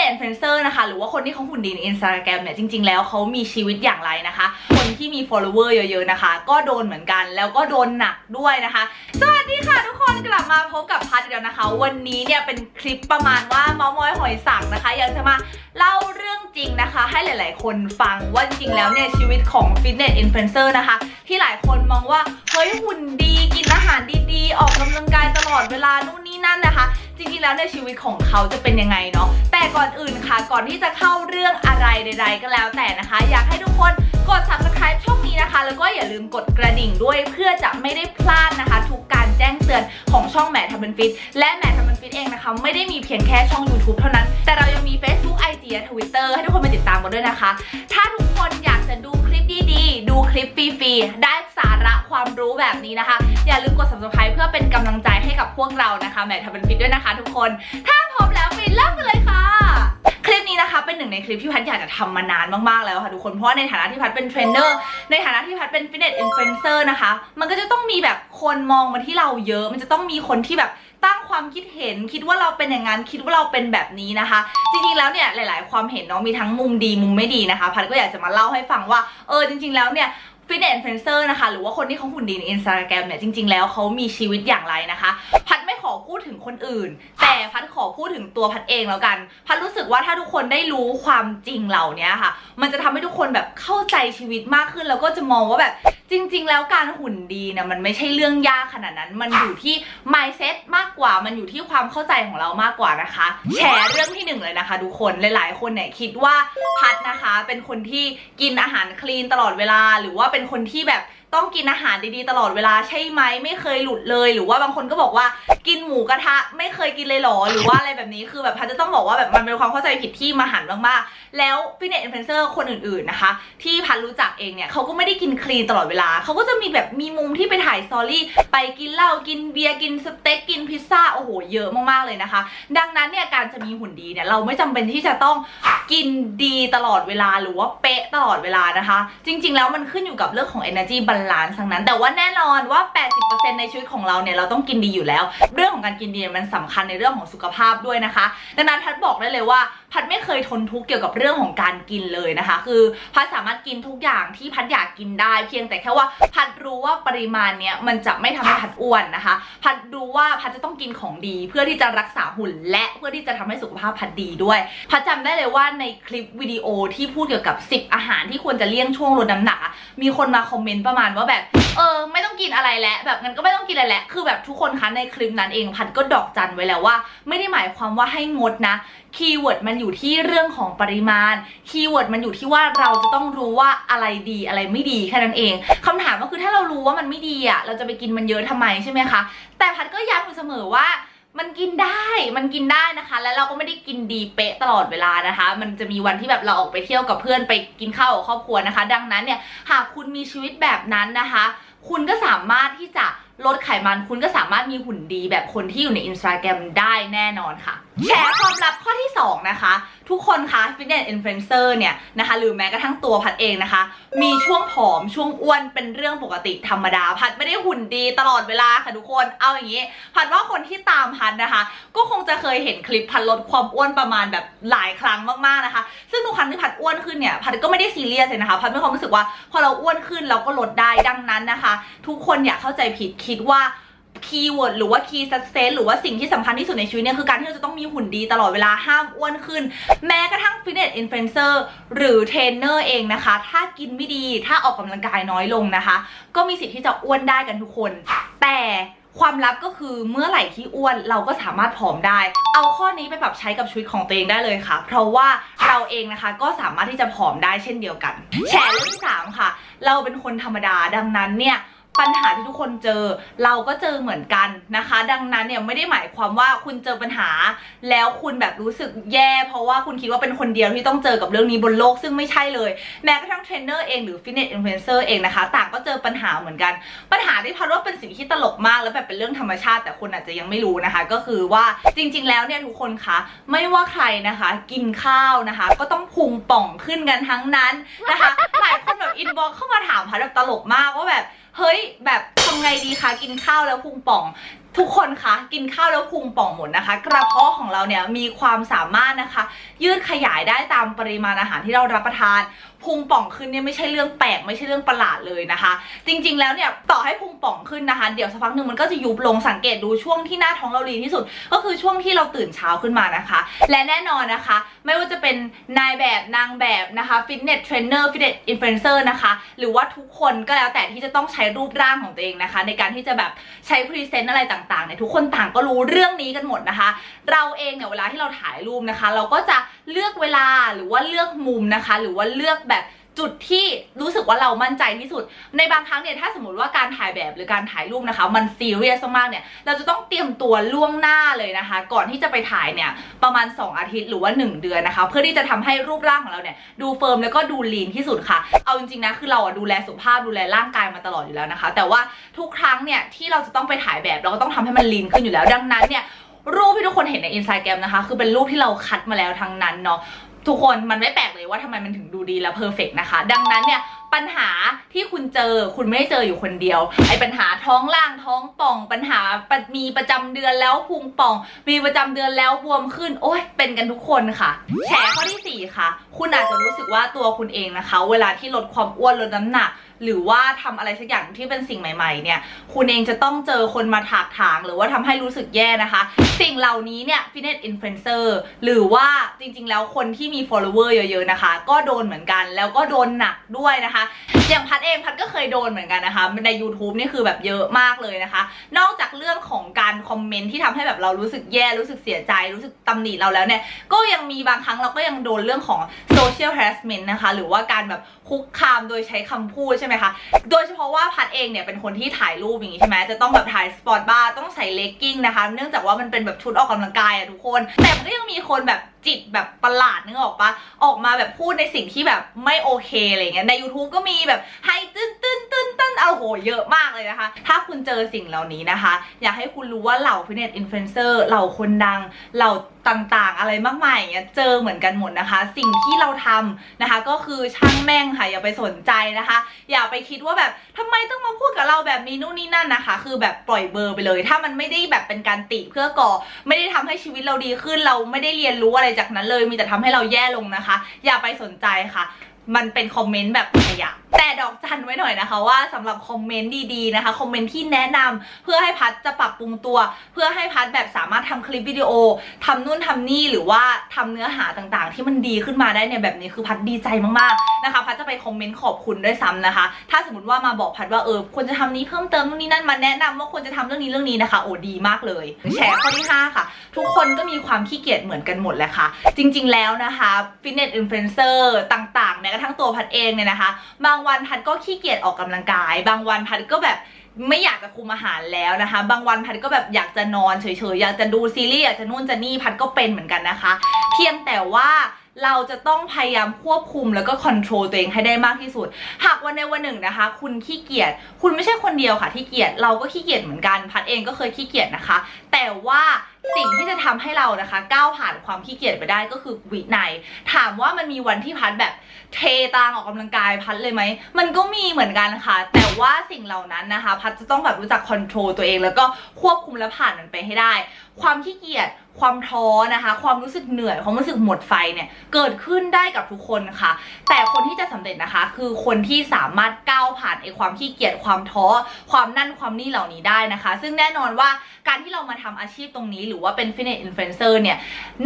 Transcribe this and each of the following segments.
เนเฟนเซอร์นะคะ หรือว่าคนที่เขาหุ่นดีในอินสตาแกรมเนี่ยจริง ๆ แล้วเขามีชีวิตอย่างไรนะคะ คนที่มี follower เยอะ ๆ นะคะ ก็โดนเหมือนกันแล้วก็โดนหนักด้วยนะคะ สวัสดีค่ะทุกคนกลับมาพบกับพัดอีกแล้วนะคะ วันนี้เนี่ยเป็นคลิปประมาณว่าเมามอยหอยสังนะคะอยากจะมาเล่าเรื่องจริงนะคะ ให้หลาย ๆ คนฟังว่าจริงแล้วเนี่ยชีวิตของฟิตเนสอินฟลูเอนเซอร์นะคะ ที่หลายคนมองว่าเฮ้ยหุ่นดี อาหารดีๆ ออกกำลังกายตลอดเวลานู่นนี่นั่นนะคะ จริงๆแล้วในชีวิตของเขาจะเป็นยังไงเนาะแต่ก่อนอื่นค่ะ ก่อนที่จะเข้าเรื่องอะไรใด ๆ ก็แล้วแต่นะคะ อยากให้ทุกคนกด subscribe ช่องนี้นะคะ แล้วก็อย่าลืมกดกระดิ่งด้วยเพื่อจะไม่ได้พลาดนะคะ ทุกการแจ้งเตือนของช่องแหม่ทำเป็นฟิตและแหม่ทำเป็นฟิตเองนะคะ ไม่ได้มีเพียงแค่ช่อง YouTube เท่านั้น แต่เรายังมี Facebook IG และ Twitter ให้ทุกคนมาติดตามกันด้วยนะคะ ถ้าทุกคนอยากจะดู ดีๆ ดูคลิปฟรีๆ ได้สาระความรู้แบบนี้นะคะ อย่าลืมกด subscribe เพื่อเป็นกำลังใจให้กับพวกเรานะคะแหมทำเป็นฟิตด้วยนะคะทุกคน ถ้าพร้อมแล้วไปเริ่มกันเลยค่ะคลิปนี้นะคะเป็นหนึ่งในคลิปที่พัดอยากจะทำมานานมากๆแล้วค่ะทุกคนเพราะในฐานะที่พัดเป็นเทรนเนอร์ในฐานะที่พัดเป็นฟิตเนสอินฟลูเอนเซอร์นะคะ มันก็จะต้องมีแบบคนมองมาที่เราเยอะ มันจะต้องมีคนที่แบบ ตั้งความคิดเห็นคิดว่าเราเป็นอย่างนั้นคิดว่าเราเป็นแบบนี้นะคะ จริงๆแล้วเนี่ยหลายๆ ความเห็นเนาะมีทั้งมุมดีมุมไม่ดีนะคะพัดก็อยากจะมาเล่าให้ฟังว่าเออจริง ๆ แล้วเนี่ยฟิตเนสอินฟลูเอนเซอร์นะคะหรือว่าคนที่เขาหุ่นดีในอินสตาแกรมเนี่ยจริงๆแล้วเขามีชีวิตอย่างไรนะคะ พัด พูดถึงคนอื่น แต่พัดขอพูดถึงตัวพัดเองแล้วกัน พัดรู้สึกว่าถ้าทุกคนได้รู้ความจริงเหล่านี้ค่ะ มันจะทำให้ทุกคนแบบเข้าใจชีวิตมากขึ้น แล้วก็จะมองว่าแบบจริง ๆ แล้วการหุ่นดีเนี่ยมันไม่ใช่เรื่องยากขนาดนั้น มันอยู่ที่ mindset มากกว่า มันอยู่ที่ความเข้าใจของเรามากกว่านะคะ แชร์เรื่องที่หนึ่งเลยนะคะ ทุกคนหลายๆ คนเนี่ยคิดว่าพัดนะคะ เป็นคนที่กินอาหารคลีนตลอดเวลา หรือว่าเป็นคนที่แบบ ต้องกินอาหารดีๆตลอดเวลาใช่ไหมไม่เคยหลุดเลย หรือว่าบางคนก็บอกว่ากินหมูกระทะไม่เคยกินเลยหรอหรือว่าอะไรแบบนี้คือแบบพัดจะต้องบอกว่าแบบมันเป็นความเข้าใจผิดที่มหันมากๆแล้วฟิตเนสอินฟลูเอนเซอร์คนอื่นๆนะคะ ที่พัดรู้จักเองเนี่ยเขาก็ไม่ได้กินคลีนตลอดเวลาเขาก็จะมีแบบมีมุมที่ไปถ่ายสตอรี่ไปกินเหล้ากินเบียร์กินสเต็กกินพิซซ่าโอ้โหเยอะมากๆเลยนะคะ ดังนั้นเนี่ยการจะมีหุ่นดีเนี่ยเราไม่จำเป็นที่จะต้องกินดีตลอดเวลาหรือว่าเป๊ะตลอดเวลานะคะ จริง ๆ แล้วมันขึ้นอยู่กับเรื่องของ energy balance หลานทั้งนั้น แต่ว่าแน่นอนว่า 80%ในชีวิตของเราเนี่ยเราต้องกินดีอยู่แล้ว เรื่องของการกินดีเนี่ยมันสำคัญในเรื่องของสุขภาพด้วยนะคะ ดังนั้นพัดบอกได้เลยว่า พัดไม่เคยทนทุกข์เกี่ยวกับเรื่องของการกินเลยนะคะ คือพัดสามารถกินทุกอย่างที่พัดอยากกินได้ เพียงแต่แค่ว่าพัดรู้ว่าปริมาณเนี้ยมันจะไม่ทำให้พัดอ้วนนะคะ พัดรู้ว่าพัดจะต้องกินของดี เพื่อที่จะรักษาหุ่นและเพื่อที่จะทำให้สุขภาพพัดดีด้วย พัดจำได้เลยว่าในคลิปวิดีโอที่พูดเกี่ยวกับ 10 อาหารที่ควรจะเลี่ยงช่วงลดน้ำหนักมีคนมาคอมเมนต์ประมาณว่าแบบเออไม่ต้องกินอะไรแล้วแบบงั้นก็ไม่ต้องกินอะไรแล้วคือแบบทุกคนคะในคลิปนั้นเองพัดก็ดอกจันไว้แล้วว่า ไม่ได้หมายความว่าให้งดนะคีย์เวิร์ดมันอยู่ที่เรื่องของปริมาณคีย์เวิร์ดมันอยู่ที่ว่าเราจะต้องรู้ว่าอะไรดีอะไรไม่ดีแค่นั้นเองคำถามก็คือถ้าเรารู้ว่ามันไม่ดีอะเราจะไปกินมันเยอะทำไมใช่ไหมคะแต่พัดก็ย้ำอยู่เสมอว่า มันกินได้มันกินได้นะคะ แล้วเราก็ไม่ได้กินดีเป๊ะตลอดเวลานะคะ มันจะมีวันที่แบบเราออกไปเที่ยวกับเพื่อนไปกินข้าวกับครอบครัวนะคะ ดังนั้นเนี่ยหากคุณมีชีวิตแบบนั้นนะคะ คุณก็สามารถที่จะ ลดไขมันคุณก็สามารถมีหุ่นดีแบบคนที่อยู่ในอินสตาแกรมได้แน่นอนค่ะ แชร์ความลับข้อที่ 2 นะคะ ทุกคนคะฟิตเนสอินฟลูเอนเซอร์เนี่ยนะคะหรือแม้กระทั่งตัวพัดเองนะคะ มีช่วงผอมช่วงอ้วนเป็นเรื่องปกติธรรมดา พัดไม่ได้หุ่นดีตลอดเวลาค่ะทุกคนเอาอย่างนี้ พัดว่าคนที่ตามพัดนะคะ ก็คงจะเคยเห็นคลิปพัดลดความอ้วนประมาณแบบหลายครั้งมากๆนะคะ ซึ่งทุกครั้งที่พัดอ้วนขึ้นเนี่ยพัดก็ไม่ได้ซีเรียสเลยนะคะพัดมีความรู้สึกว่าพอเราอ้วนขึ้นเราก็ลดได้ดังนั้นนะคะ ทุกคนอย่าเข้าใจผิดคิดว่าคีย์เวิร์ดหรือว่าคีย์สัเซสหรือว่าสิ่งที่สำคัญที่สุดในชีวิตเนี่ยคือการที่เราจะต้องมีหุ่นดีตลอดเวลาห้ามอ้วนขึ้น แม้กระทั่งฟิตเนสอินฟลูเอนเซอร์หรือเทรนเนอร์เองนะคะ ถ้ากินไม่ดีถ้าออกกำลังกายน้อยลงนะคะ ก็มีสิทธิ์ที่จะอ้วนได้กันทุกคน แต่ความลับก็คือเมื่อไหร่ที่อ้วนเราก็สามารถผอมได้ เอาข้อนี้ไปปรับใช้กับชีวิตของตัวเองได้เลยค่ะ เพราะว่าเราเองนะคะก็สามารถที่จะผอมได้เช่นเดียวกัน แชร์เรื่องที่สามค่ะ เราเป็นคนธรรมดาดังนั้นเนี่ย ปัญหาที่ทุกคนเจอ เราก็เจอเหมือนกันนะคะ ดังนั้นเนี่ยไม่ได้หมายความว่าคุณเจอปัญหา แล้วคุณแบบรู้สึกแย่ เพราะว่าคุณคิดว่าเป็นคนเดียวที่ต้องเจอกับเรื่องนี้บนโลกซึ่งไม่ใช่เลย แม้กระทั่งเทรนเนอร์เองหรือฟิตเนสอินฟลูเอนเซอร์เองนะคะ ต่างก็เจอปัญหาเหมือนกัน ปัญหาที่พัดว่าเป็นสิ่งที่ตลกมากแล้วแบบเป็นเรื่องธรรมชาติแต่คนอาจจะยังไม่รู้นะคะ ก็คือว่าจริง ๆ แล้วเนี่ยทุกคนคะไม่ว่าใครนะคะ กินข้าวนะคะ ก็ต้องพุงป่องขึ้นกันทั้งนั้นนะคะหลายคนแบบอินบ็อกเข้ามาถามพัดแบบตลกมากว่าแบบเฮ้ยแบบทำไงดีคะกินข้าวแล้วพุงป่อง ทุกคนคะกินข้าวแล้วพุงป่องหมดนะคะ กระเพาะของเราเนี่ยมีความสามารถนะคะ ยืดขยายได้ตามปริมาณอาหารที่เรารับประทานพุงป่องขึ้นเนี่ยไม่ใช่เรื่องแปลกไม่ใช่เรื่องประหลาดเลยนะคะ จริงๆแล้วเนี่ยต่อให้พุงป่องขึ้นนะคะ เดี๋ยวสักพักหนึ่งมันก็จะยุบลงสังเกตดูช่วงที่หน้าท้องเราลีที่สุด ก็คือช่วงที่เราตื่นเช้าขึ้นมานะคะ และแน่นอนนะคะ ไม่ว่าจะเป็นนายแบบนางแบบนะคะฟิตเนสเทรนเนอร์ฟิตเนสอินฟลูเอนเซอร์นะคะ หรือว่าทุกคนก็แล้วแต่ที่จะต้องใช้รูปร่างของตัวเองนะคะ ในการที่จะแบบใช้พรีเซนต์อะไรต่างๆเนี่ยทุกคนต่างก็รู้เรื่องนี้กันหมดนะคะ เราเองเนี่ยเวลาที่เราถ่ายรูปนะคะ เราก็จะเลือกเวลาหรือว่าเลือกมุมนะคะ หรือว่าเลือกแบบ จุดที่รู้สึกว่าเรามั่นใจที่สุด ในบางครั้งเนี่ยถ้าสมมติว่าการถ่ายแบบหรือการถ่ายรูปนะคะ มันซีเรียสมากๆเนี่ยเราจะต้องเตรียมตัวล่วงหน้าเลยนะคะ ก่อนที่จะไปถ่ายเนี่ยประมาณ 2 อาทิตย์หรือว่า 1 เดือนนะคะ เพื่อที่จะทำให้รูปร่างของเราเนี่ยดูเฟิร์มแล้วก็ดูลีนที่สุดค่ะ เอาจริงๆนะคือเราดูแลสุขภาพดูแลร่างกายมาตลอดอยู่แล้วนะคะ แต่ว่าทุกครั้งเนี่ยที่เราจะต้องไปถ่ายแบบเราก็ต้องทำให้มันลีนขึ้นอยู่แล้วดังนั้นเนี่ยรูปที่ทุกคนเห็นในอินสตาแกรมนะคะ คือเป็นรูปที่เราคัดมาแล้วทั้งนั้นเนาะ ทุกคนมันไม่แปลกเลยว่าทำไมมันถึงดูดีและเพอร์เฟกนะคะ ดังนั้นเนี่ยปัญหาที่คุณเจอคุณไม่ได้เจออยู่คนเดียว ไอ้ปัญหาท้องล่างท้องป่อง ปัญหามีประจำเดือนแล้วพุงป่อง มีประจำเดือนแล้วบวมขึ้น โอ้ยเป็นกันทุกคนค่ะ แฉข้อที่สี่ค่ะ คุณอาจจะรู้สึกว่าตัวคุณเองนะคะ เวลาที่ลดความอ้วนลดน้ำหนัก หรือว่าทำอะไรสักอย่างที่เป็นสิ่งใหม่ ๆ เนี่ย คุณเองจะต้องเจอคนมาถากถาง หรือว่าทำให้รู้สึกแย่นะคะ สิ่งเหล่านี้เนี่ยฟิตเนสอินฟลูเอนเซอร์หรือว่าจริง ๆ แล้วคนที่มี follower เยอะ ๆ นะคะ ก็โดนเหมือนกันแล้วก็โดนหนักด้วยนะคะ อย่างพัดเองพัดก็เคยโดนเหมือนกันนะคะ ใน YouTube นี่คือแบบเยอะมากเลยนะคะ นอกจากเรื่องของการคอมเมนต์ที่ทำให้แบบเรารู้สึกแย่รู้สึกเสียใจ รู้สึกตำหนิเราแล้วเนี่ยก็ยังมีบางครั้งเราก็ยังโดนเรื่องของ social harassment นะคะ หรือว่าการแบบ คุกคามโดยใช้คำพูดใช่ไหมคะ โดยเฉพาะว่าพัดเองเนี่ยเป็นคนที่ถ่ายรูปอย่างนี้ใช่ไหมจะต้องแบบถ่ายสปอร์ตบาร์ต้องใส่เลกกิ้งนะคะ เนื่องจากว่ามันเป็นแบบชุดออกกำลังกายอะทุกคน แต่มันก็ยังมีคนแบบจิตแบบประหลาดนึกออกปะออกมาแบบพูดในสิ่งที่แบบไม่โอเคอะไรเงี้ยใน YouTube ก็มีแบบให้ตื้นตื้นตื้นตื้นเอาโหเยอะมากเลยนะคะ ถ้าคุณเจอสิ่งเหล่านี้นะคะ อยากให้คุณรู้ว่าเหล่าฟิตเนสอินฟลูเอนเซอร์เหล่าคนดังเหล่าต่างๆ อะไรมากมายอย่างเงี้ยเจอเหมือนกันหมดนะคะ สิ่งที่เราทำนะคะ ก็คือช่างแม่งค่ะอย่าไปสนใจนะคะ อย่าไปคิดว่าแบบทำไมต้องมาพูดกับเราแบบนี้นู่นนี่นั่นนะคะ คือแบบปล่อยเบอร์ไปเลย ถ้ามันไม่ได้แบบเป็นการติเพื่อก่อ ไม่ได้ทำให้ชีวิตเราดีขึ้นเราไม่ได้เรียนรู้อะไรจากนั้นเลย มีแต่ทำให้เราแย่ลงนะคะ อย่าไปสนใจค่ะ มันเป็นคอมเมนต์แบบขยะแต่ดอกจันไว้หน่อยนะคะว่าสำหรับคอมเมนต์ดีๆนะคะคอมเมนต์ที่แนะนำเพื่อให้พัดจะปรับปรุงตัว เพื่อให้พัดแบบสามารถทำคลิปวิดีโอทำนู่นทำนี่หรือว่าทำเนื้อหาต่างๆ ที่มันดีขึ้นมาได้เนี่ยแบบนี้คือพัดดีใจมากๆนะคะพัดจะไปคอมเมนต์ขอบคุณด้วยซ้ำนะคะ ถ้าสมมติว่ามาบอกพัดว่าเออควรจะทำนี้เพิ่มเติมนู่นนี่นั่นมาแนะนำว่าควรจะทำเรื่องนี้เรื่องนี้นะคะโอ้ดีมากเลยแชร์ข้อที่ห้าค่ะ ทุกคนก็มีความขี้เกียจเหมือนกันหมดแหละค่ะ จริง ๆ แล้วนะคะฟิตเนสอินฟลูเอนเซอร์ต่างๆกระทั่งตัวพัดเองเนี่ยนะคะ บางวันพัดก็ขี้เกียจออกกำลังกาย บางวันพัดก็แบบไม่อยากจะคุมอาหารแล้วนะคะ บางวันพัดก็แบบอยากจะนอนเฉยๆ อยากจะดูซีรีส์อยากจะนู่นจะนี่พัดก็เป็นเหมือนกันนะคะ เพียงแต่ว่าเราจะต้องพยายามควบคุมแล้วก็ค o n t r o l ตัวเองให้ได้มากที่สุด หากวันในวันหนึ่งนะคะ คุณขี้เกียจ คุณไม่ใช่คนเดียวค่ะที่เกียจ เราก็ขี้เกียจเหมือนกัน พัดเองก็เคยขี้เกียจนะคะ แต่ว่าสิ่งที่จะทำให้เรานะคะ ก้าวผ่านความขี้เกียจไปได้ก็คือวินัย ถามว่ามันมีวันที่พัดแบบเทตางออกกำลังกายพัดเลยไหม มันก็มีเหมือนกันค่ะ แต่ว่าสิ่งเหล่านั้นนะคะ พัดจะต้องแบบรู้จักค o n t r o l ตัวเอง แล้วก็ควบคุมและผ่านมันไปให้ได้ ความขี้เกียจความท้อนะคะ ความรู้สึกเหนื่อย ความรู้สึกหมดไฟเนี่ย เกิดขึ้นได้กับทุกคนค่ะ แต่คนที่จะสำเร็จนะคะ คือคนที่สามารถก้าวผ่านไอ้ความขี้เกียจความท้อ ความนั่นความนี่เหล่านี้ได้นะคะ ซึ่งแน่นอนว่าการที่เรามาทำอาชีพตรงนี้หรือว่าเป็นฟิตเนสอินฟลูเอนเซอร์เนี่ย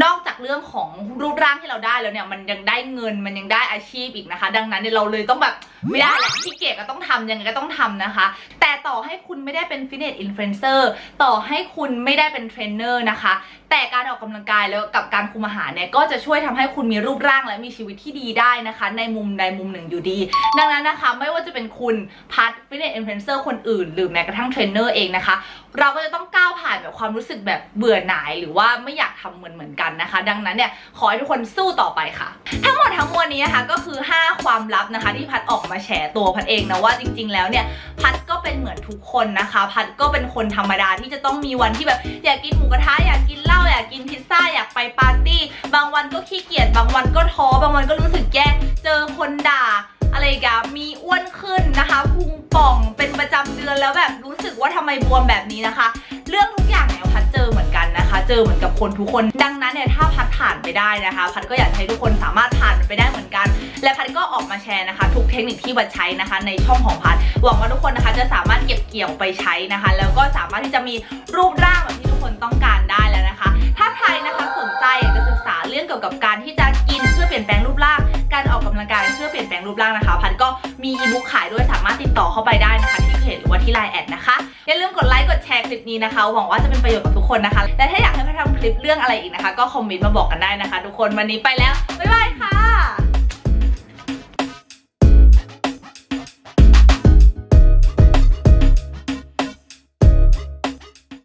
นอกจากเรื่องของรูปร่างที่เราได้แล้วเนี่ยมันยังได้เงินมันยังได้อาชีพอีกนะคะ ดังนั้นเนี่ยเราเลยต้องแบบไม่ได้แหละขี้เกียจก็ต้องทำยังไงก็ต้องทำนะคะ แต่ต่อให้คุณไม่ได้เป็นฟิตเนสอินฟลูเอนเซอร์ต่อให้คุณไม่ได้เป็นเทรนเนอร์นะคะ แต่การออกกำลังกายแล้วกับการคุมอาหารเนี่ยก็จะช่วยทำให้คุณมีรูปร่างและมีชีวิตที่ดีได้นะคะ ในมุมใดมุมหนึ่งอยู่ดี ดังนั้นนะคะไม่ว่าจะเป็นคุณพัดฟิตเนสอินฟลูเอนเซอร์คนอื่น หรือแม้กระทั่งเทรนเนอร์เองนะคะ เราก็จะต้องก้าวผ่านแบบความรู้สึกแบบเบื่อหน่ายหรือว่าไม่อยากทำเหมือนเหมือนกันนะคะ ดังนั้นเนี่ยขอให้ทุกคนสู้ต่อไปค่ะ ทั้งหมดทั้งมวลนี้นะคะก็คือ 5 ความลับนะคะ ที่พัดออกมาแฉตัวพัดเองนะว่าจริง ๆ แล้วเนี่ยพัดก็เป็นเหมือนทุกคนนะคะ พัดก็เป็นคนธรรมดาที่จะต้องมีวันที่แบบอยากกินหมูกระทะอยากกินเหล้าอยากกินพิซซ่าอยากไปปาร์ตี้บางวันก็ขี้เกียจบางวันก็ท้อบางวันก็รู้สึกแย่เจอคนด่าอะไรกันมีอ้วนขึ้นนะคะพุงป่องเป็นประจำเดือนแล้วแบบรู้สึกว่าทำไมบวมแบบนี้นะคะ เรื่องทุกอย่างเนี่ยพัดเจอเหมือนกันนะคะ เจอเหมือนกับคนทุกคน ดังนั้นเนี่ยถ้าพัดผ่านไปได้นะคะ พัดก็อยากให้ทุกคนสามารถผ่านมันไปได้เหมือนกัน และพัดก็ออกมาแชร์นะคะ ทุกเทคนิคที่พัดใช้นะคะ ในช่องของพัดหวังว่าทุกคนนะคะจะสามารถเก็บเกี่ยวไปใช้นะคะ แล้วก็สามารถที่จะมีรูปร่างแบบที่ทุกคนต้องการได้แล้วนะคะ ถ้าใครนะคะสนใจอยากจะศึกษาเรื่องเกี่ยวกับการที่จะกินเพื่อเปลี่ยนแปลงรูปร่าง การออกกำลังกายเพื่อเปลี่ยนแปลงรูปร่างนะคะ พันก็มีอีบุ๊กขายด้วยสามารถติดต่อเข้าไปได้นะคะที่เพจหรือว่าที่ไลน์แอดนะคะ อย่าลืมกดไลค์กดแชร์คลิปนี้นะคะ หวังว่าจะเป็นประโยชน์กับทุกคนนะคะ และถ้าอยากให้พันทำคลิปเรื่องอะไรอีกนะคะ ก็คอมเมนต์มาบอกกันได้นะคะ ทุกคนวันนี้ไปแล้วบ๊ายบายค่ะ